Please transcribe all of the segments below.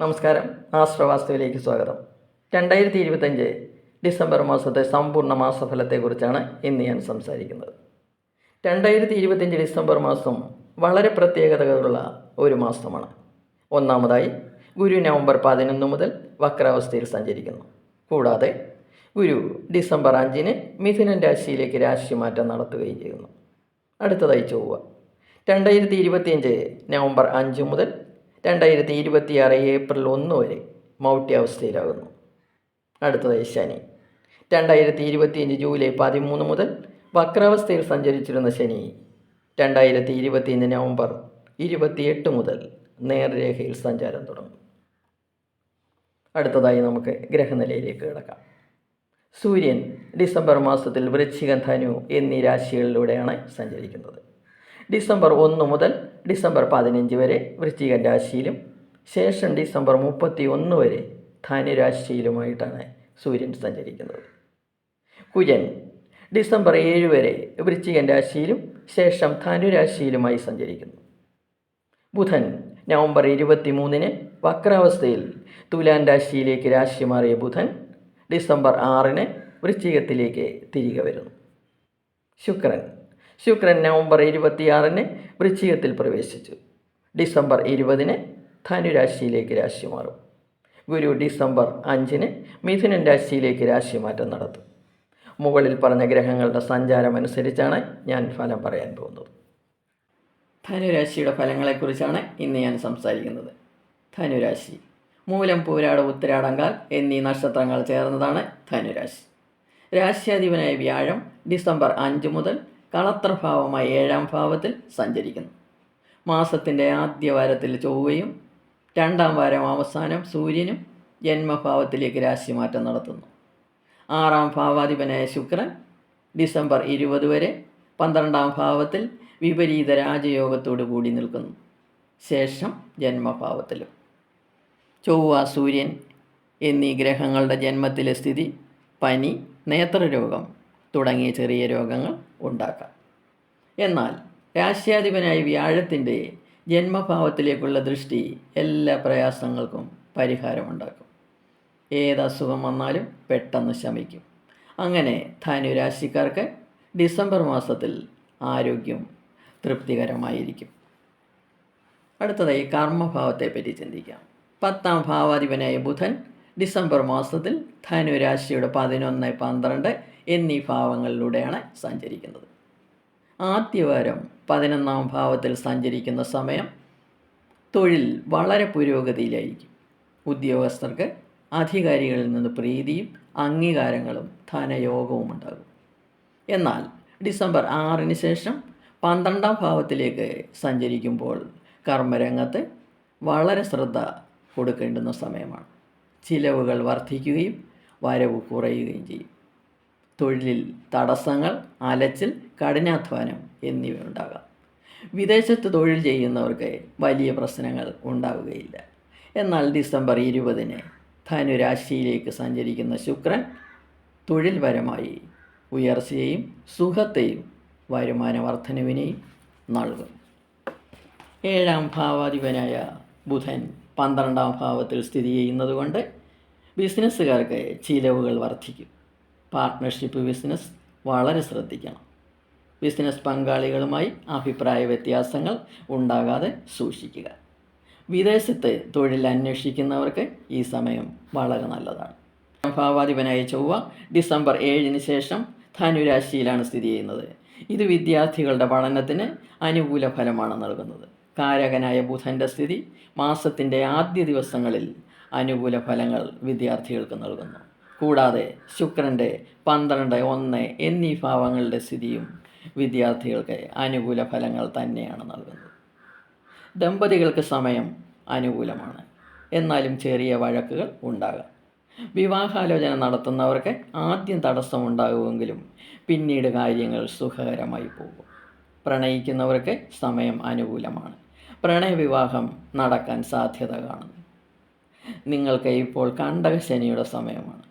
നമസ്കാരം. ആശ്രവാസ്തുവിലേക്ക് സ്വാഗതം. രണ്ടായിരത്തി ഇരുപത്തഞ്ച് ഡിസംബർ മാസത്തെ സമ്പൂർണ മാസഫലത്തെക്കുറിച്ചാണ് ഇന്ന് ഞാൻ സംസാരിക്കുന്നത്. രണ്ടായിരത്തി ഇരുപത്തഞ്ച് ഡിസംബർ മാസം വളരെ പ്രത്യേകതകളുള്ള ഒരു മാസമാണ്. ഒന്നാമതായി ഗുരു നവംബർ പതിനൊന്ന് മുതൽ വക്രാവസ്ഥയിൽ സഞ്ചരിക്കുന്നു. കൂടാതെ ഗുരു ഡിസംബർ അഞ്ചിന് മിഥുനൻ രാശിയിലേക്ക് രാശിമാറ്റം നടത്തുകയും ചെയ്യുന്നു. അടുത്തതായി ചൊവ്വ. രണ്ടായിരത്തി ഇരുപത്തിയഞ്ച് നവംബർ അഞ്ച് മുതൽ രണ്ടായിരത്തി ഇരുപത്തിയാറ് ഏപ്രിൽ ഒന്ന് വരെ മൗട്യാവസ്ഥയിലാകുന്നു അടുത്തതായി ശനി. രണ്ടായിരത്തി ഇരുപത്തിയഞ്ച് ജൂലൈ പതിമൂന്ന് മുതൽ വക്രാവസ്ഥയിൽ സഞ്ചരിച്ചിരുന്ന ശനി. രണ്ടായിരത്തി ഇരുപത്തിയഞ്ച് നവംബർ ഇരുപത്തിയെട്ട് മുതൽ നേർരേഖയിൽ സഞ്ചാരം തുടങ്ങും. അടുത്തതായി നമുക്ക് ഗ്രഹനിലയിലേക്ക് കിടക്കാം. സൂര്യൻ ഡിസംബർ മാസത്തിൽ വൃശ്ചികം ധനു എന്നീ രാശികളിലൂടെയാണ് സഞ്ചരിക്കുന്നത്. ഡിസംബർ ഒന്ന് മുതൽ ഡിസംബർ പതിനഞ്ച് വരെ വൃശ്ചിക രാശിയിലും ശേഷം ഡിസംബർ മുപ്പത്തി ഒന്ന് വരെ ധനുരാശിയിലുമായിട്ടാണ് സൂര്യൻ സഞ്ചരിക്കുന്നത്. കുജൻ ഡിസംബർ ഏഴ് വരെ വൃശ്ചികൻ രാശിയിലും ശേഷം ധനുരാശിയിലുമായി സഞ്ചരിക്കുന്നു. ബുധൻ നവംബർ ഇരുപത്തി മൂന്നിന് വക്രാവസ്ഥയിൽ തുലാൻ രാശിയിലേക്ക് രാശി മാറിയ ബുധൻ ഡിസംബർ ആറിന് വൃശ്ചികത്തിലേക്ക് തിരികെ വരുന്നു. ശുക്രൻ ശുക്രൻ നവംബർ ഇരുപത്തിയാറിന് വൃശ്ചികത്തിൽ പ്രവേശിച്ചു. ഡിസംബർ ഇരുപതിന് ധനുരാശിയിലേക്ക് രാശി മാറും. ഗുരു ഡിസംബർ അഞ്ചിന് മിഥുനൻ രാശിയിലേക്ക് രാശിമാറ്റം നടത്തും. മുകളിൽ പറഞ്ഞ ഗ്രഹങ്ങളുടെ സഞ്ചാരം അനുസരിച്ചാണ് ഞാൻ ഫലം പറയാൻ പോകുന്നത്. ധനുരാശിയുടെ ഫലങ്ങളെക്കുറിച്ചാണ് ഇന്ന് ഞാൻ സംസാരിക്കുന്നത്. ധനുരാശി മൂലം പൂരാട ഉത്തരാടങ്കാൽ എന്നീ നക്ഷത്രങ്ങൾ ചേർന്നതാണ് ധനുരാശി രാശ്യാധിപനായ വ്യാഴം ഡിസംബർ അഞ്ച് മുതൽ കളത്രഭാവമായ ഏഴാം ഭാവത്തിൽ സഞ്ചരിക്കുന്നു. മാസത്തിന്റെ ആദ്യ വാരത്തിൽ ചൊവ്വയും രണ്ടാം വാരം അവസാനം സൂര്യനും ജന്മഭാവത്തിലേക്ക് രാശിമാറ്റം നടത്തുന്നു. ആറാം ഭാവാധിപനായ ശുക്രൻ ഡിസംബർ ഇരുപത് വരെ പന്ത്രണ്ടാം ഭാവത്തിൽ വിപരീത രാജയോഗത്തോടു കൂടി നിൽക്കുന്നു. ശേഷം ജന്മഭാവത്തിലും. ചൊവ്വ സൂര്യൻ എന്നീ ഗ്രഹങ്ങളുടെ ജന്മത്തിലെ സ്ഥിതി പനി നേത്രരോഗം തുടങ്ങിയ ചെറിയ രോഗങ്ങൾ ഉണ്ടാക്കാം. എന്നാൽ രാശ്യാധിപനായ വ്യാഴത്തിന്റെ ജന്മഭാവത്തിലേക്കുള്ള ദൃഷ്ടി എല്ലാ പ്രയാസങ്ങൾക്കും പരിഹാരമുണ്ടാക്കും. ഏത് അസുഖം വന്നാലും പെട്ടെന്ന് ശമിക്കും. അങ്ങനെ ധനുരാശിക്കാർക്ക് ഡിസംബർ മാസത്തിൽ ആരോഗ്യം തൃപ്തികരമായിരിക്കും. അടുത്തതായി കർമ്മഭാവത്തെപ്പറ്റി ചിന്തിക്കാം. പത്താം ഭാവാധിപനായ ബുധൻ ഡിസംബർ മാസത്തിൽ ധനുരാശിയുടെ പതിനൊന്ന് പന്ത്രണ്ട് എന്നീ ഭാവങ്ങളിലൂടെയാണ് സഞ്ചരിക്കുന്നത്. ആദ്യവാരം പതിനൊന്നാം ഭാവത്തിൽ സഞ്ചരിക്കുന്ന സമയം തൊഴിൽ വളരെ പുരോഗതിയിലായിരിക്കും. ഉദ്യോഗസ്ഥർക്ക് അധികാരികളിൽ നിന്ന് പ്രീതിയും അംഗീകാരങ്ങളും ധനയോഗവും ഉണ്ടാകും. എന്നാൽ ഡിസംബർ ആറിന് ശേഷം പന്ത്രണ്ടാം ഭാവത്തിലേക്ക് സഞ്ചരിക്കുമ്പോൾ കർമ്മരംഗത്ത് വളരെ ശ്രദ്ധ കൊടുക്കേണ്ടുന്ന സമയമാണ്. ചിലവുകൾ വർദ്ധിക്കുകയും വരവ് കുറയുകയും ചെയ്യും. തൊഴിലിൽ തടസ്സങ്ങൾ അലച്ചിൽ കഠിനാധ്വാനം എന്നിവ ഉണ്ടാകാം വിദേശത്ത് തൊഴിൽ ചെയ്യുന്നവർക്ക് വലിയ പ്രശ്നങ്ങൾ ഉണ്ടാവുകയില്ല. എന്നാൽ ഡിസംബർ ഇരുപതിന് ധനുരാശിയിലേക്ക് സഞ്ചരിക്കുന്ന ശുക്രൻ തൊഴിൽപരമായി ഉയർച്ചയെയും സുഖത്തെയും വരുമാന വർധനവിനെയും നൽകും. ഏഴാം ഭാവാധിപനായ ബുധൻ പന്ത്രണ്ടാം ഭാവത്തിൽ സ്ഥിതി ചെയ്യുന്നതുകൊണ്ട് ബിസിനസ്സുകാർക്ക് ചിലവുകൾ വർദ്ധിക്കും. പാർട്ട്ണർഷിപ്പ് ബിസിനസ് വളരെ ശ്രദ്ധിക്കണം. ബിസിനസ് പങ്കാളികളുമായി അഭിപ്രായ വ്യത്യാസങ്ങൾ ഉണ്ടാകാതെ സൂക്ഷിക്കുക. വിദേശത്ത് തൊഴിൽ അന്വേഷിക്കുന്നവർക്ക് ഈ സമയം വളരെ നല്ലതാണ്. ഭാവാധിപനായ ചൊവ്വ ഡിസംബർ ഏഴിന് ശേഷം ധനുരാശിയിലാണ് സ്ഥിതി ചെയ്യുന്നത്. ഇത് വിദ്യാർത്ഥികളുടെ പഠനത്തിന് അനുകൂല ഫലമാണ് നൽകുന്നത്. കാരകനായ ബുധന്റെ സ്ഥിതി മാസത്തിന്റെ ആദ്യ ദിവസങ്ങളിൽ അനുകൂല ഫലങ്ങൾ വിദ്യാർത്ഥികൾക്ക് നൽകുന്നു. കൂടാതെ ശുക്രന്റെ പന്ത്രണ്ട് ഒന്ന് എന്നീ ഭാവങ്ങളുടെ സ്ഥിതിയും വിദ്യാർത്ഥികൾക്ക് അനുകൂല ഫലങ്ങൾ തന്നെയാണ് നൽകുന്നത്. ദമ്പതികൾക്ക് സമയം അനുകൂലമാണ്. എന്നാലും ചെറിയ വഴക്കുകൾ ഉണ്ടാകാം. വിവാഹാലോചന നടത്തുന്നവർക്ക് ആദ്യം തടസ്സമുണ്ടാകുമെങ്കിലും പിന്നീട് കാര്യങ്ങൾ സുഖകരമായി പോകും. പ്രണയിക്കുന്നവർക്ക് സമയം അനുകൂലമാണ്. പ്രണയവിവാഹം നടക്കാൻ സാധ്യത കാണുന്നു. നിങ്ങൾക്ക് ഇപ്പോൾ കണ്ടകശനിയുടെ സമയമാണ്.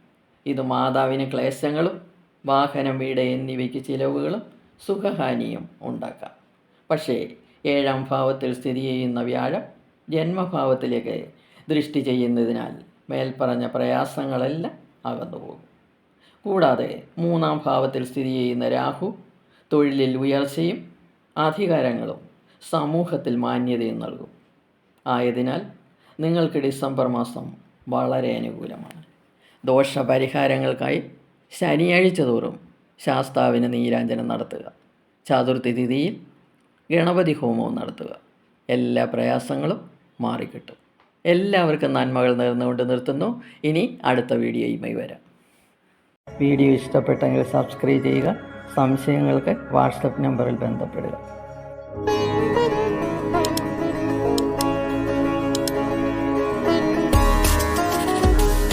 ഇത് മാതാവിന് ക്ലേശങ്ങളും വാഹനം വീട് എന്നിവയ്ക്ക് ചിലവുകളും സുഖഹാനിയും ഉണ്ടാക്കാം. പക്ഷേ ഏഴാം ഭാവത്തിൽ സ്ഥിതി ചെയ്യുന്ന വ്യാഴം ജന്മഭാവത്തിലേക്ക് ദൃഷ്ടി ചെയ്യുന്നതിനാൽ മേൽപ്പറഞ്ഞ പ്രയാസങ്ങളെല്ലാം അകന്നുപോകും. കൂടാതെ മൂന്നാം ഭാവത്തിൽ സ്ഥിതി ചെയ്യുന്ന രാഹു തൊഴിലിൽ ഉയർച്ചയും അധികാരങ്ങളും സമൂഹത്തിൽ മാന്യതയും നൽകും. ആയതിനാൽ നിങ്ങൾക്ക് ഡിസംബർ മാസം വളരെ അനുകൂലമാണ്. ദോഷപരിഹാരങ്ങൾക്കായി ശനിയാഴ്ച തോറും ശാസ്താവിന് നീരാഞ്ജനം നടത്തുക. ചതുർത്ഥി തിഥിയിൽ ഗണപതി ഹോമവും നടത്തുക. എല്ലാ പ്രയാസങ്ങളും മാറിക്കിട്ടും. എല്ലാവർക്കും നന്മകൾ നേർന്നുകൊണ്ട് നിർത്തുന്നു. ഇനി അടുത്ത വീഡിയോയുമായി വരാം. വീഡിയോ ഇഷ്ടപ്പെട്ടെങ്കിൽ സബ്സ്ക്രൈബ് ചെയ്യുക. സംശയങ്ങൾക്ക് വാട്സപ്പ് നമ്പറിൽ ബന്ധപ്പെടുക.